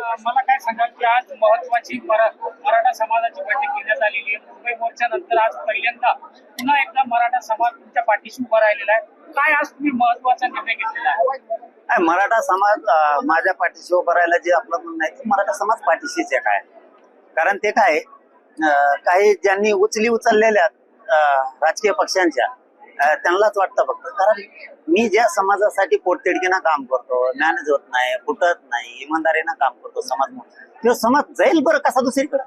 मला काय सांगाल की आज महत्वाची मराठा समाजाची बैठक घेण्यात आलेली आहे. मुंबई मोर्चानंतर आज पहिल्यांदा पुन्हा एकदा मराठा समाज तुमच्या पाठीशी उभा राहिलेला आहे. काय आज तुम्ही महत्त्वाचा निर्णय घेतलेला आहे? काय मराठा समाज माझ्या पाठीशी उभं राहायला जे आपलं म्हणणं आहे ते मराठा समाज पाठीशीच आहे काय? कारण ते काय काही ज्यांनी उचली उचललेल्या अं, राजकीय पक्षांच्या त्यांनाच वाटतं फक्त. कारण मी ज्या समाजासाठी पोटतिडकीनं काम करतो मॅनेज होत नाही फुटत नाही इमानदारीनं काम करतो समाज म्हणून तो समाज जाईल बरं कसा दुसरीकडे?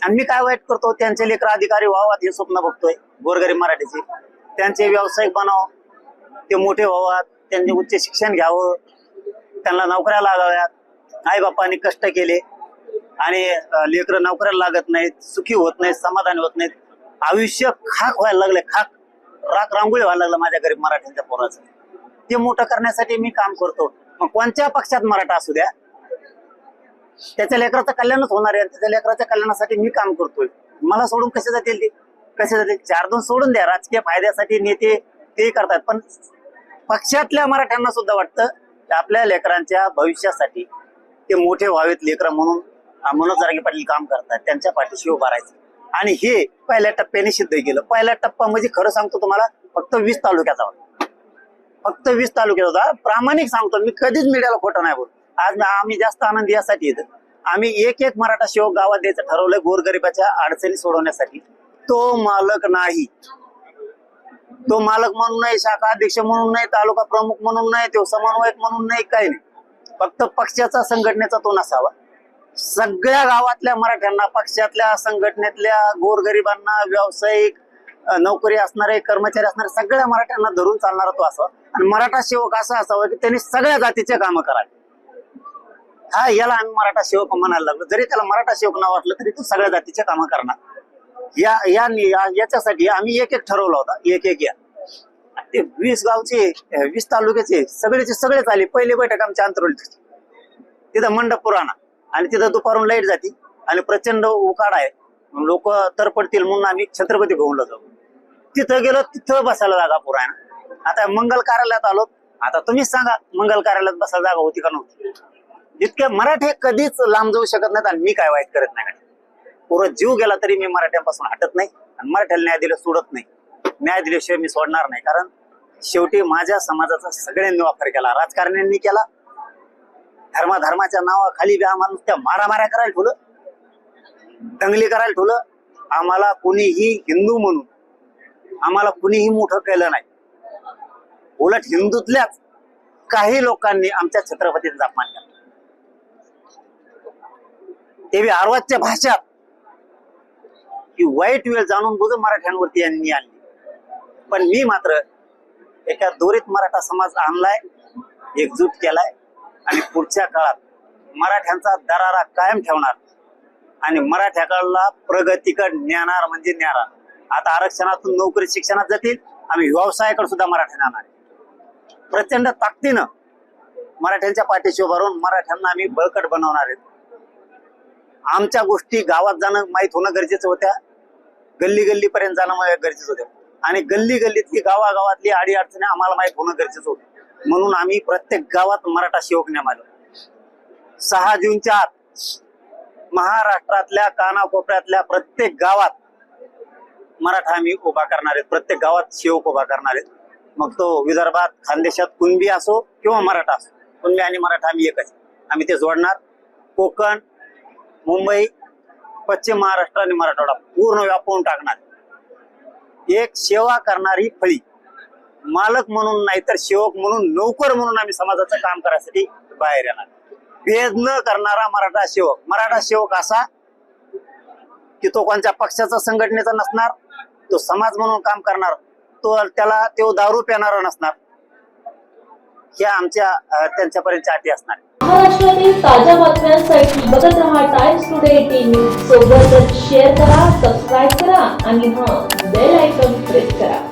आणि मी काय वाईट करतो? त्यांचे लेकर अधिकारी व्हावात हे स्वप्न बघतोय गोरगरीब मराठीचे. त्यांचे व्यावसायिक बनाव ते मोठे व्हावात त्यांनी उच्च शिक्षण घ्यावं त्यांना नोकऱ्या लागाव्यात आई बापाने कष्ट केले आणि लेकर नोकऱ्याला लागत नाहीत सुखी होत नाहीत समाधानी होत नाहीत. आयुष्य खाक व्हायला लागले खाक. राग रांगोळी व्हायला लागलं माझ्या गरीब मराठ्यांच्या पोराचं. ते मोठं करण्यासाठी मी काम करतो. मग कोणत्या पक्षात मराठा असू द्या? त्याच्या लेकराचं कल्याणच होणार आहे. त्याच्या लेकराच्या कल्याणासाठी मी काम करतोय. मला सोडून कसे जातील ते? कसे जातील? चार दोन सोडून द्या. राजकीय फायद्यासाठी नेते ते करतात. पण पक्षातल्या मराठ्यांना सुद्धा वाटतं की आपल्या लेकरांच्या भविष्यासाठी ते मोठे व्हावेत लेकर म्हणून. मनोज जारगे पाटील काम करतात. त्यांच्या पाठीशी उभा राहायचं. आणि हे पहिल्या टप्प्याने सिद्ध केलं. पहिला टप्पा म्हणजे खरं सांगतो तुम्हाला फक्त वीस तालुक्याचा होता. फक्त वीस तालुक्याचा होता. प्रामाणिक सांगतो मी कधीच मीडियाला खोटं नाही बोल आज आम्ही जास्त आनंद यासाठी येतो. आम्ही एक एक मराठा सेवक गावात द्यायचं ठरवलंय गोरगरिबाच्या अडचणी सोडवण्यासाठी. तो मालक नाही. तो मालक म्हणून नाही शाखा अध्यक्ष म्हणून नाही तालुका प्रमुख म्हणून नाही तो समन्वयक म्हणून नाही काही नाही. फक्त पक्षाचा संघटनेचा तो नसावा. सगळ्या गावातल्या मराठ्यांना पक्षातल्या संघटनेतल्या गोरगरिबांना व्यावसायिक नोकरी असणारे कर्मचारी असणारे सगळ्या मराठ्यांना धरून चालणारा तो असं. आणि मराठा सेवक असा असावा की त्यांनी सगळ्या जातीचे कामं करावे. हा याला आम्ही मराठा सेवक म्हणायला लागलो. जरी त्याला मराठा सेवक नाव असलं तरी तो सगळ्या जातीचे कामं करणार. या या याच्यासाठी आम्ही एक एक ठरवला होता. एक एक या. ते वीस गावचे वीस तालुक्याचे सगळेचे सगळेच आले. पहिली बैठक आमच्या अंतरवली तिथं मंडप पुराणा. आणि तिथं दुपारून लाइट जाती आणि प्रचंड उकाड आहे. लोक तर पडतील म्हणून आम्ही छत्रपती भवनला जाऊ. तिथं गेलो तिथं बसायला जागा पुराणा आता मंगल कार्यालयात आलो. आता तुम्हीच सांगा मंगल कार्यालयात बसायला जागा होती का नव्हती? जितके मराठे कधीच लांब जाऊ शकत नाहीत आणि मी काय वाईट करत नाही. पुरं जीव गेला तरी मी मराठ्यांपासून हटत नाही आणि मराठ्याला न्याय दिलं सोडत नाही. न्याय दिल्याशिवाय मी सोडणार नाही. कारण शेवटी माझ्या समाजाचा सगळ्यांनी वापर केला राजकारण्यांनी केला धर्माधर्माच्या नावाखाली बी आम्हाला नुसत्या मारामाऱ्या करायला ठेवलं. दंगली करायला ठेवलं. आम्हाला कुणीही हिंदू म्हणून आम्हाला कुणीही मोठं केलं नाही. उलट हिंदूतल्याच काही लोकांनी आमच्या छत्रपतींचा अपमान केला. ते बी आरवाच्या भाषात. की वाईट वेळ जाणून बुजून मराठ्यांवरती यांनी आणली. पण मी मात्र एका दोरीत मराठा समाज आणलाय एकजूट केलाय. आणि पुढच्या काळात मराठ्यांचा दरारा कायम ठेवणार आणि मराठ्याकडला प्रगतीकड नेणार म्हणजे न्यारा. आता आरक्षणातून नोकरी शिक्षणात जातील आम्ही व्यवसायाकडे सुद्धा मराठ्यांना आणणार आहे. प्रचंड ताकदीनं मराठ्यांच्या पाठीशी उभारून मराठ्यांना आम्ही बळकट बनवणार आहेत. आमच्या गोष्टी गावात जाणं माहीत होणं गरजेचं होत्या. गल्ली गल्लीपर्यंत जाणं मला गरजेचं होतं. आणि गल्ली गल्लीतली गावागावातली आडी अडचणी आम्हाला माहीत होणं गरजेचं होतं. म्हणून आम्ही प्रत्येक गावात मराठा सेवक नेमालो सहा जूनच्या आत महाराष्ट्रातल्या कानाकोपऱ्यातल्या प्रत्येक गावात मराठा आम्ही उभा करणार आहेत. प्रत्येक गावात शिवक उभा करणार आहेत. मग तो विदर्भात खानदेशात कुणबी असो किंवा मराठा असो कुणबी आणि मराठा आम्ही एकच आम्ही ते जोडणार. कोकण मुंबई पश्चिम महाराष्ट्र आणि मराठवाडा पूर्ण व्यापवून टाकणार. एक सेवा करणारी फळी. मालक म्हणून नाही तर सेवक म्हणून नोकर म्हणून आम्ही समाजाचं काम करायसाठी बाहेर येणार. भेद न करणारा मराठा सेवक मराठा सेवक असा की तो कोणत्या पक्षाचा संघटनेचा नसणार तो समाज म्हणून काम करणार तो त्याला तो दारू पेणारा नसणार. ह्या आमच्या त्यांच्यापर्यंत त्यांच्यापर्यंतच्या अटी असणार. महाराष्ट्रातील ताज्या बातम्यांसाठी बघत राहा टाइम्स टुडे टीव्ही सोबतच शेअर करा सबस्क्राईब करा आणि हा बेल आयकॉन प्रेस करा.